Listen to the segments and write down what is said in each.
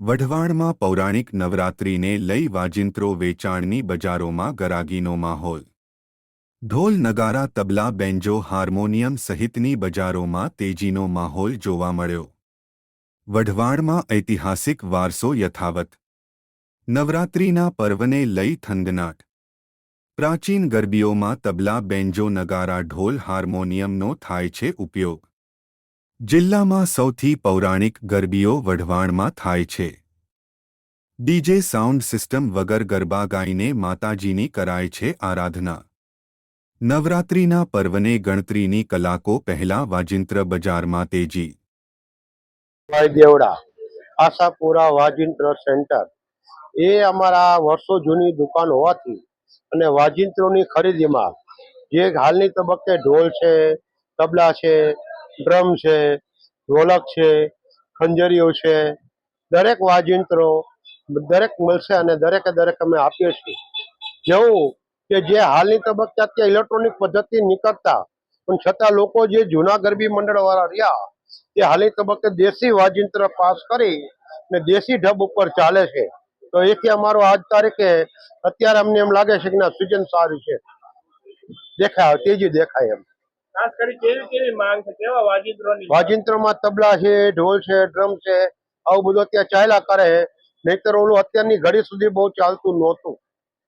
વઢવાણમાં પૌરાણિક નવરાત્રિને લઈ વાજિંત્રો વેચાણની બજારોમાં ગરાગીનો માહોલ. ઢોલ નગારા તબલા બેન્જો હાર્મોનિયમ સહિતની બજારોમાં તેજીનો માહોલ જોવા મળ્યો. વઢવાણમાં ઐતિહાસિક વારસો યથાવત. નવરાત્રિના પર્વને લઈ થંગનાટ. પ્રાચીન ગરબીઓમાં તબલા બેન્જો નગારા ઢોલ હાર્મોનિયમનો થાય છે ઉપયોગ. જિલ્લામાં સૌથી પૌરાણિક ગરબીઓ વઢવાણમાં થાય છે. ડીજે સાઉન્ડ સિસ્ટમ વગર ગરબા ગાઈને માતાજીની કરાય છે આરાધના. નવરાત્રિના પર્વને ગણતરીની કલાકો પહેલા વાજિંત્ર બજારમાં તેજી. દેવડા, આશાપુરા વાજિંત્ર સેન્ટર. એ અમારા વર્ષો જૂની દુકાન હોવાથી અને વાજિંત્રોની ખરીદીમાં જે હાલની તબક્કે ઢોલ છે, તબલા છે ડ્રમ છે, ઢોલક છે, ખંજરીઓ છે, દરેક વાજિંત્રો દરેક મળશે અને દરેકે દરેક અમે આપીએ છીએ. જેવું કે જે હાલની તબક્કે અત્યારે ઇલેક્ટ્રોનિક પદ્ધતિ નીકળતા, પણ છતાં લોકો જે જૂના ગરબી મંડળવાળા રહ્યા તે હાલની તબક્કે દેશી વાજિંત્ર પાસ કરી ને દેશી ઢબ ઉપર ચાલે છે. તો એથી અમારો આજ તારીખે અત્યારે અમને એમ લાગે છે કે ના સિઝન સારું છે. દેખાય, તેજી દેખાય એમ. ખાસ કરી કેવી કેવી માંગ છે? કેવા વાજિંત્રોની વાજિંત્રમાં તબલા છે ઢોલ છે ડ્રમ છે આવું બધું અત્યારે ચાલ્યા કરે નહીતર ઓલું અત્યારની ઘડી સુધી બહુ ચાલતું નહોતું.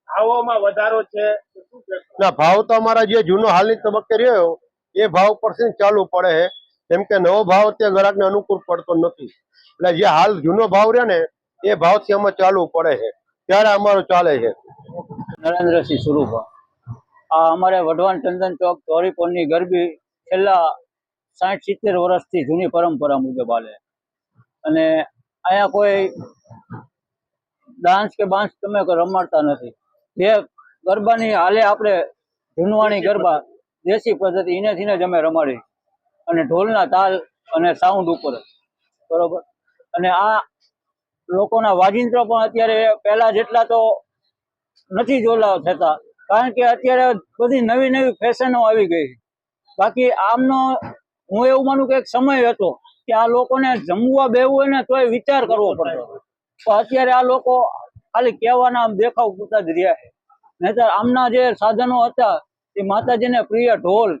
ભાવોમાં વધારો છે? ના ભાવ તો અમારા જે જૂનો હાલની તબક્કે રહ્યો એ ભાવ પરથી ચાલુ પડે છે. કેમ કે નવો ભાવ અત્યારે ગ્રાહકને અનુકૂળ પડતો નથી. એટલે જે હાલ જૂનો ભાવ રહ્યો ને એ ભાવથી અમે ચાલુ પડે છે. ત્યારે અમારું ચાલે છે. નરેન્દ્રસિંહ સુરુભા. આ અમારે વઢવાણ ચંદન ચોક ચોરીપોરની ગરબી, છેલ્લા સાઠ સિત્તેર વર્ષથી જૂની પરંપરા મુજબ હાલે. અને અહીંયા કોઈ ડાન્સ કે બાન્સ તમે રમાડતા નથી. જે ગરબાની હાલે આપણે જૂનવાણી ગરબા, દેશી પદ્ધતિ એનેથી જ અમે રમાડી અને ઢોલના તાલ અને સાઉન્ડ ઉપર બરોબર? અને આ લોકોના વાજિંત્રો પણ અત્યારે પહેલા જેટલા તો નથી જોલા થતા. કારણ કે અત્યારે બધી નવી નવી ફેશનો આવી ગઈ બાકી આમનો હું એવું માનું કે એક સમય હતો કે આ લોકોને જમવા બેવું હોય ને તોય વિચાર કરવો પડતો પણ અત્યારે આ લોકો ખાલી કહેવાના દેખાવ પૂરતા જ રહ્યા છે. નહીતર આમના જે સાધનો હતા એ માતાજીને પ્રિય ઢોલ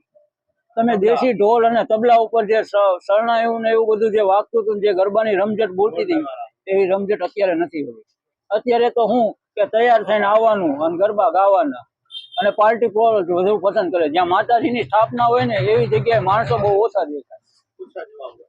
તમે દેશી ઢોલ અને તબલા ઉપર જે શરણાયું ને એવું બધું જે વાગતું હતું જે ગરબાની રમઝટ બોલતી હતી એવી રમઝટ અત્યારે નથી હોતી. અત્યારે તો હું કે તૈયાર થઈને આવવાનું અને ગરબા ગાવાના. અને પાર્ટી પ્લોર વધુ પસંદ કરે. જ્યાં માતાજીની સ્થાપના હોય ને, એવી જગ્યાએ માણસો બહુ ઓછા દેખાય.